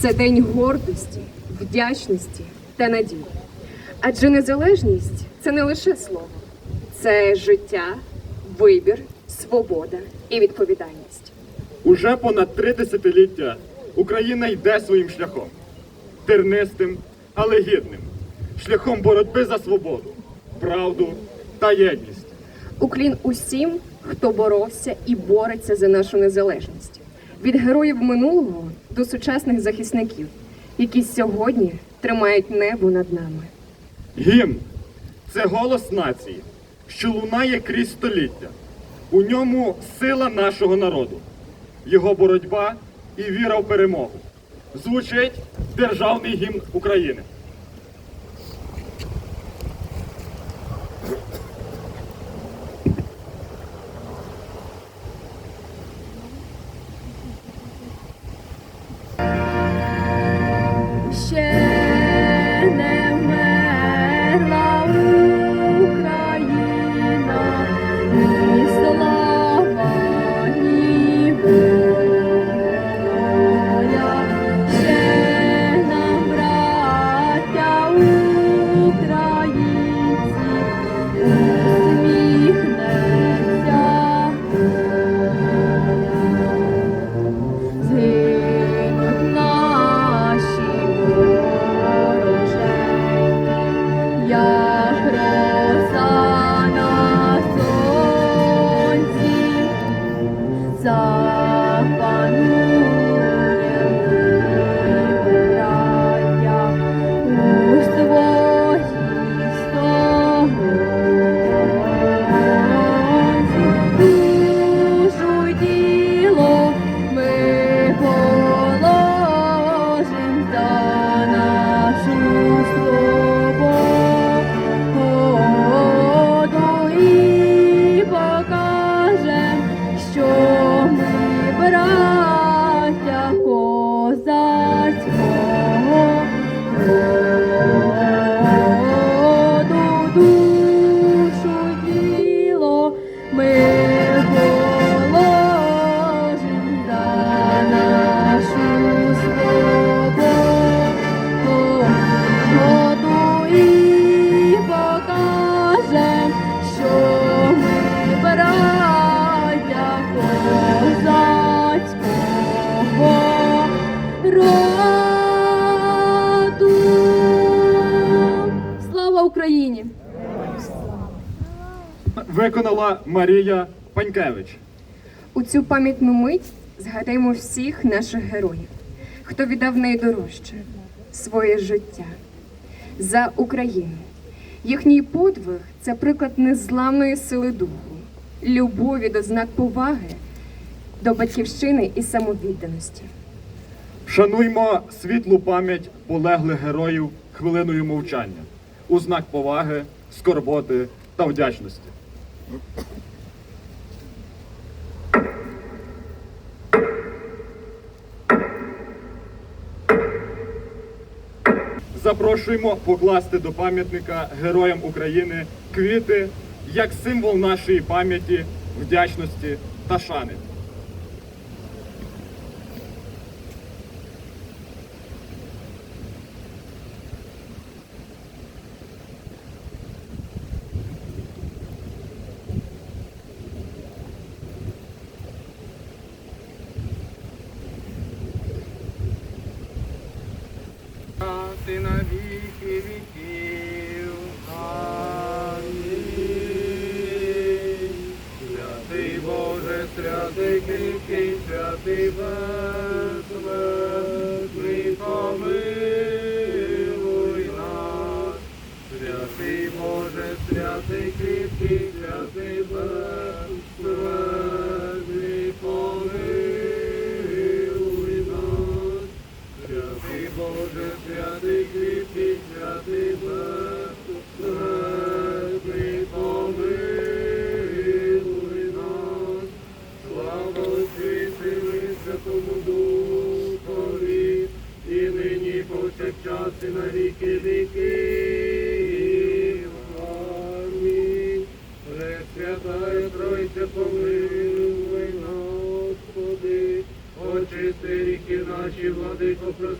Це день гордості, вдячності та надії. Адже незалежність це не лише слово, це життя, вибір, свобода і відповідальність. Уже понад три десятиліття Україна йде своїм шляхом. Тернистим, але гідним. Шляхом боротьби за свободу, правду та єдність. Уклін усім, хто боровся і бореться за нашу незалежність. Від героїв минулого до сучасних захисників, які сьогодні тримають небо над нами. Гімн це голос нації, що лунає крізь століття. У ньому сила нашого народу, його боротьба і віра в перемогу. Звучить державний гімн України. Виконала Марія Панькевич. У цю пам'ятну мить згадаємо всіх наших героїв, хто віддав найдорожче своє життя за Україну. Їхній подвиг це приклад незламної сили духу, любові до знак поваги до батьківщини і самовідданості. Шануймо світлу пам'ять полеглих героїв хвилиною мовчання у знак поваги, скорботи та вдячності. Запрошуємо покласти до пам'ятника героям України квіти як символ нашої пам'яті, вдячності та шани.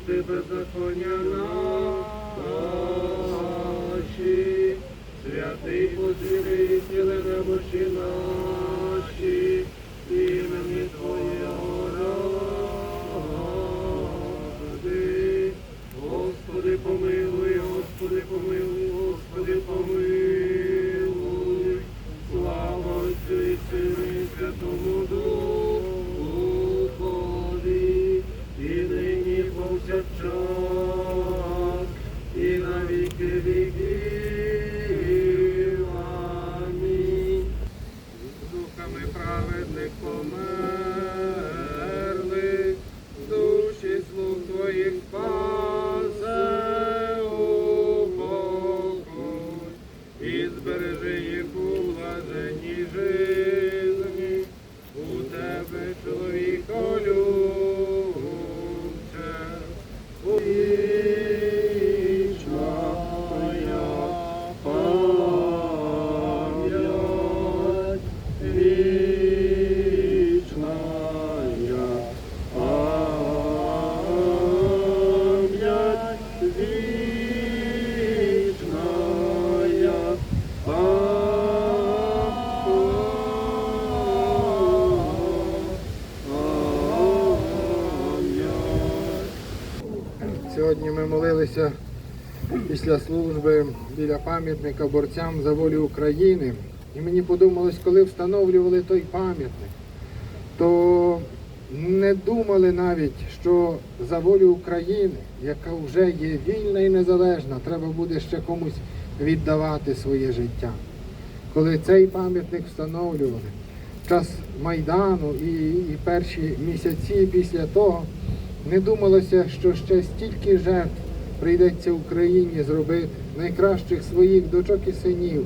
Прости беззаконня наші, святий позвіри, сіли немощі наші, імені Твоєго ради. Господи, помилуй, Господи, помилуй, Господи, помилуй. Слава Отцю і Сину і Святому Духові, Jojo. Сьогодні ми молилися після служби біля пам'ятника борцям за волю України. І мені подумалось, коли встановлювали той пам'ятник, то не думали навіть, що за волю України, яка вже є вільна і незалежна, треба буде ще комусь віддавати своє життя. Коли цей пам'ятник встановлювали, час Майдану і, і перші місяці після того, не думалося, що ще стільки жертв прийдеться Україні зробити найкращих своїх дочок і синів,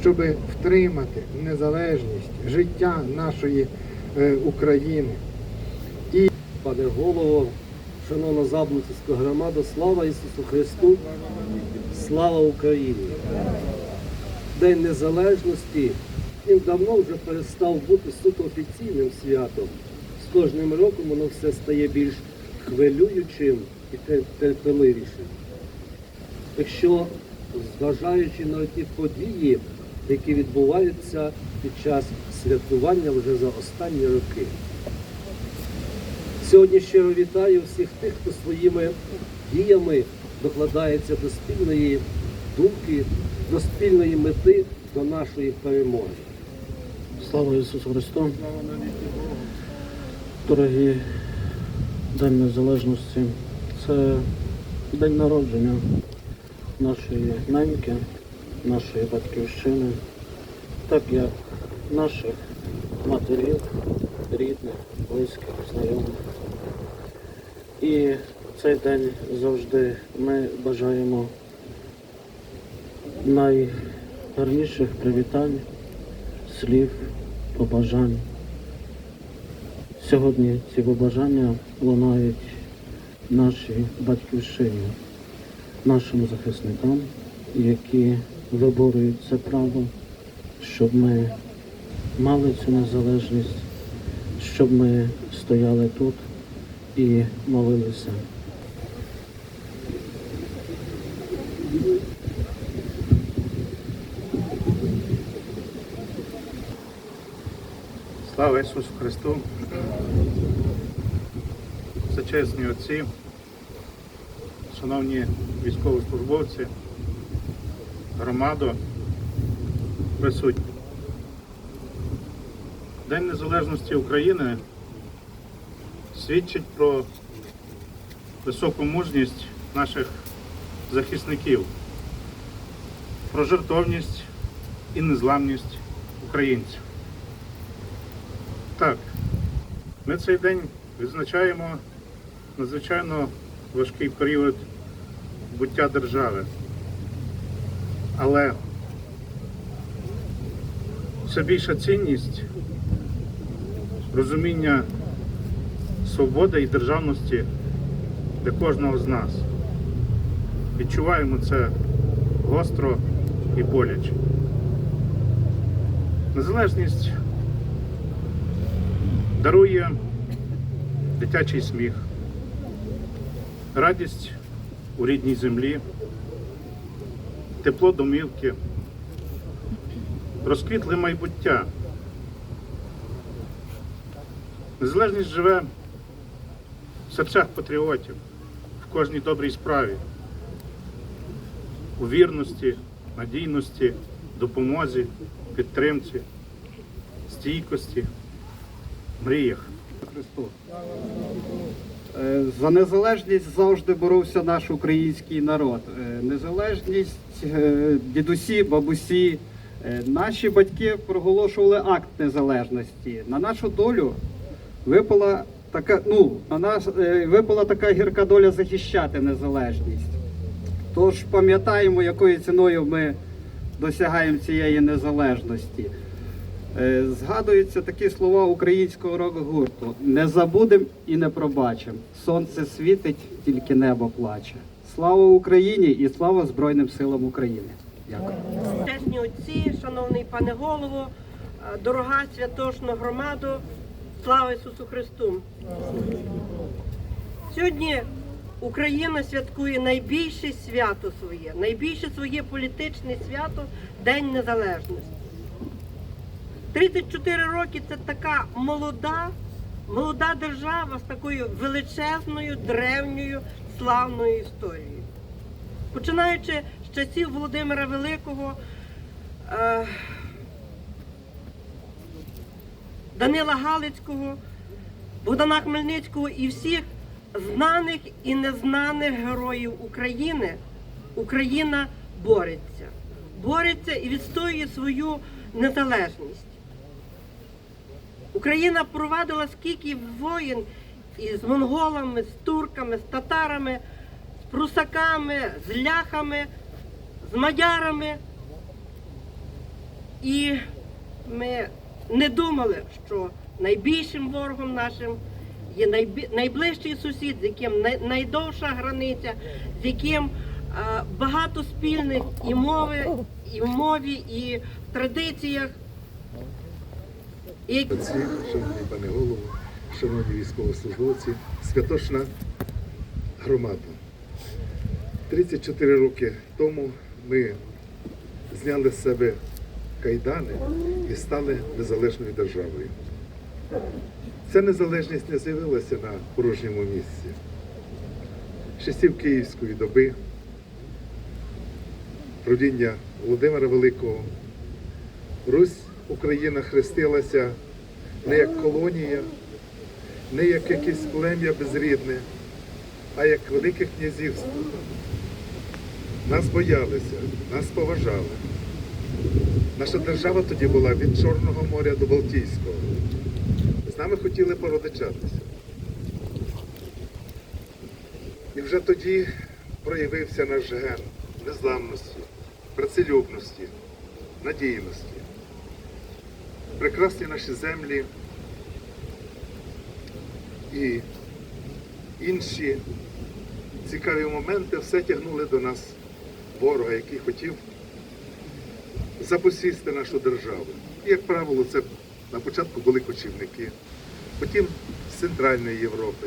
щоб втримати незалежність, життя нашої е, України. Пане голово, шановна Заблуцівська громада, слава Ісусу Христу, слава Україні! День Незалежності він давно вже перестав бути суто офіційним святом. З кожним роком воно все стає більш хвилюючим і терпеливішим. Якщо, зважаючи на ті події, які відбуваються під час святкування вже за останні роки. Сьогодні щиро вітаю всіх тих, хто своїми діями докладається до спільної думки, до спільної мети, до нашої перемоги. Слава Ісусу Христу! Дорогі День Незалежності. Це день народження нашої неньки, нашої батьківщини, так як наших матерів, рідних, близьких, знайомих. І цей день завжди ми бажаємо найгарніших привітань слів, побажань. Сьогодні ці побажання лунають нашій батьківщині, нашим захисникам, які виборюють це право, щоб ми мали цю незалежність, щоб ми стояли тут і молилися. Слава Ісусу Христу! Всечесні отці, шановні військовослужбовці, громадо, присутні. День Незалежності України свідчить про високу мужність наших захисників, про жертовність і незламність українців. Так, ми цей день відзначаємо надзвичайно важкий період буття держави. Але все більша цінність розуміння свободи і державності для кожного з нас. Відчуваємо це гостро і боляче. Незалежність дарує дитячий сміх, радість у рідній землі, тепло домівки, розквітле майбуття. Незалежність живе в серцях патріотів, в кожній добрій справі, у вірності, надійності, допомозі, підтримці, стійкості, мріях. Е, За незалежність завжди боровся наш український народ. Е, Незалежність е, дідусі, бабусі, наші батьки проголошували акт незалежності. На нашу долю випала така, ну, на нас випала така гірка доля захищати незалежність. Тож пам'ятаємо, якою ціною ми досягаємо цієї незалежності. Е, Згадуються такі слова українського рок-гурту: не забудем і не пробачим. Сонце світить, тільки небо плаче. Слава Україні і слава Збройним силам України. Дякую. Чесні отці, шановний пане голово, е, дорога святошна громада, слава Ісусу Христу! Сьогодні Україна святкує найбільше свято своє, найбільше своє політичне свято День Незалежності. 34 роки це така молода, молода держава з такою величезною, древньою, славною історією. Починаючи з часів Володимира Великого, е, Данила Галицького, Богдана Хмельницького і всіх знаних і незнаних героїв України, Україна бореться. Бореться і відстоює свою незалежність. Україна провадила скільки воїн із монголами, з турками, з татарами, з прусаками, з ляхами, з мадярами. І ми не думали, що найбільшим ворогом нашим є найближчий сусід, з яким най- найдовша границя, з яким е, багато спільних і мови, і в мові, і в традиціях. І шановний пане голово, шановні військовослужбовці, святошна громада. 34 роки тому ми зняли з себе кайдани і стали незалежною державою. Ця незалежність не з'явилася на порожньому місці. Часів Київської доби, родіння Володимира Великого, Русь Україна хрестилася не як колонія, не як якесь плем'я безрідне, а як велике князівство. Нас боялися, нас поважали. Наша держава тоді була від Чорного моря до Балтійського. З нами хотіли породичатися. І вже тоді проявився наш ген незламності, працелюбності, надійності прекрасні наші землі і інші цікаві моменти все тягнули до нас ворога, який хотів запосісти нашу державу. І, як правило, це на початку були кочівники, потім з Центральної Європи,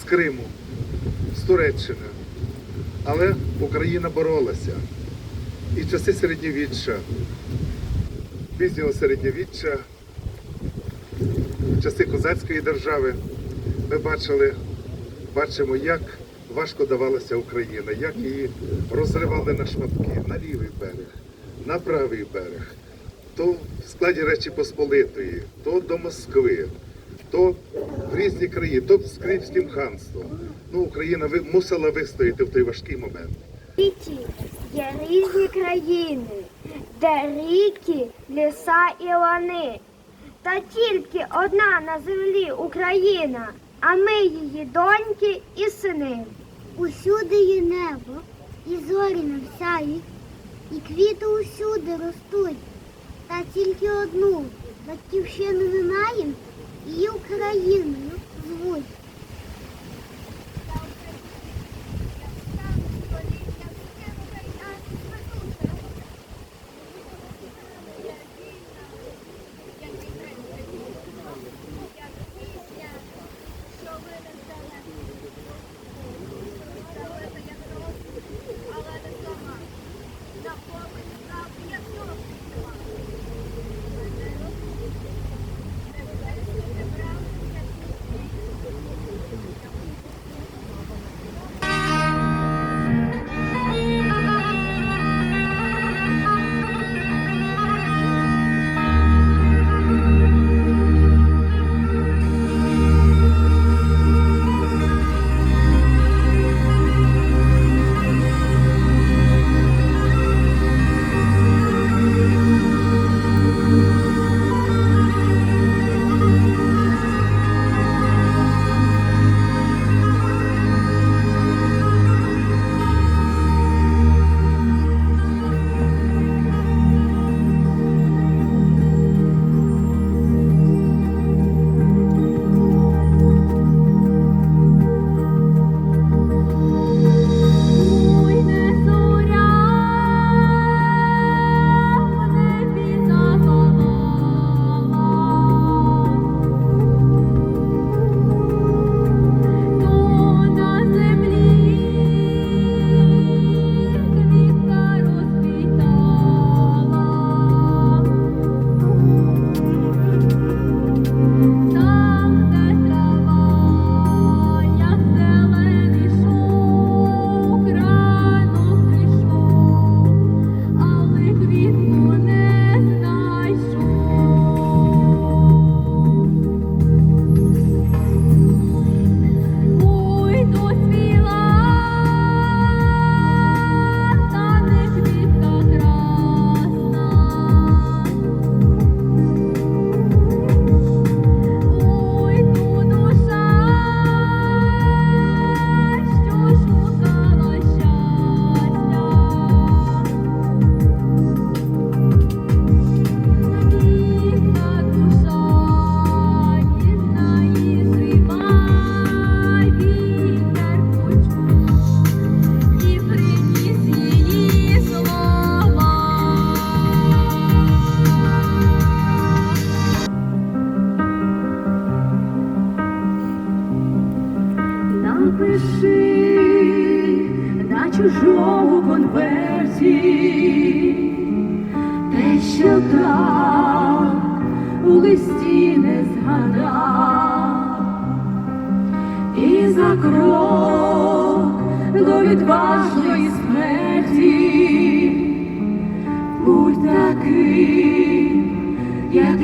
з Криму, з Туреччини. Але Україна боролася. І часи середньовіччя пізнього середньовіччя, в часи козацької держави, ми бачили, бачимо, як важко давалася Україна, як її розривали на шматки, на лівий берег, на правий берег, то в складі Речі Посполитої, то до Москви, то в різні країни, то з Кримським ханством. Ну, Україна мусила вистояти в той важкий момент. є різні країни, де ріки, ліса і лани. Та тільки одна на землі Україна, а ми її доньки і сини. Усюди є небо, і зорі навсяють, і квіти усюди ростуть. Та тільки одну батьківщину не маєм, її Україною звуть.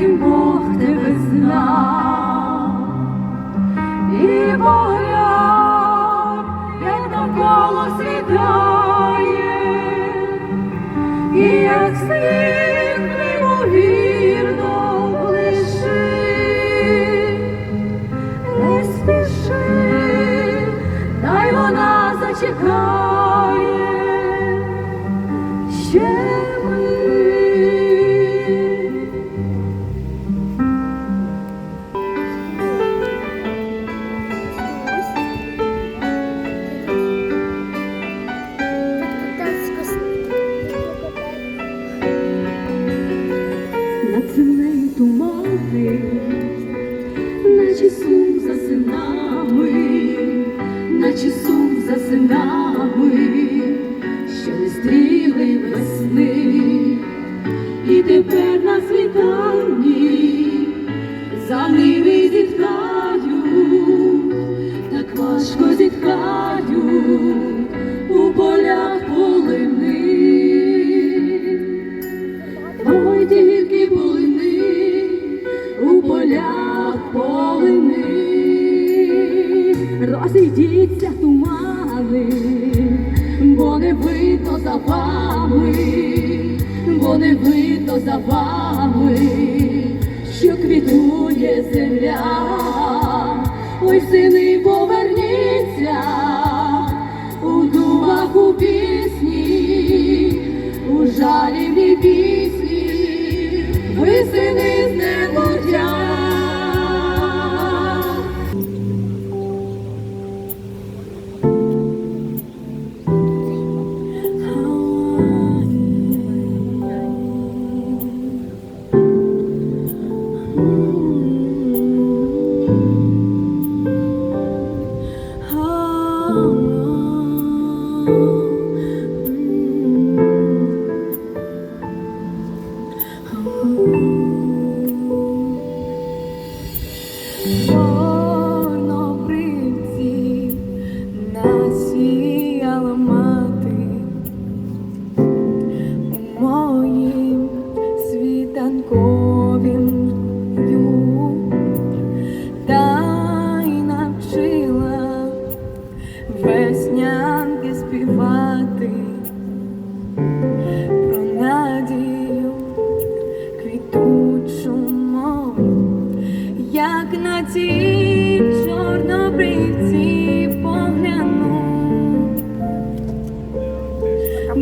Бог тебе знав, і погляд, як навколо світає, і як світ. наче сум за синами, наче сум за синами, що не весни, і тепер на світанні за ними. не видно за вами, що квітує земля, ой, сини, поверніться у думах у пісні, у жалівній пісні, ви сини з неба.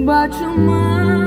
Бачу ма.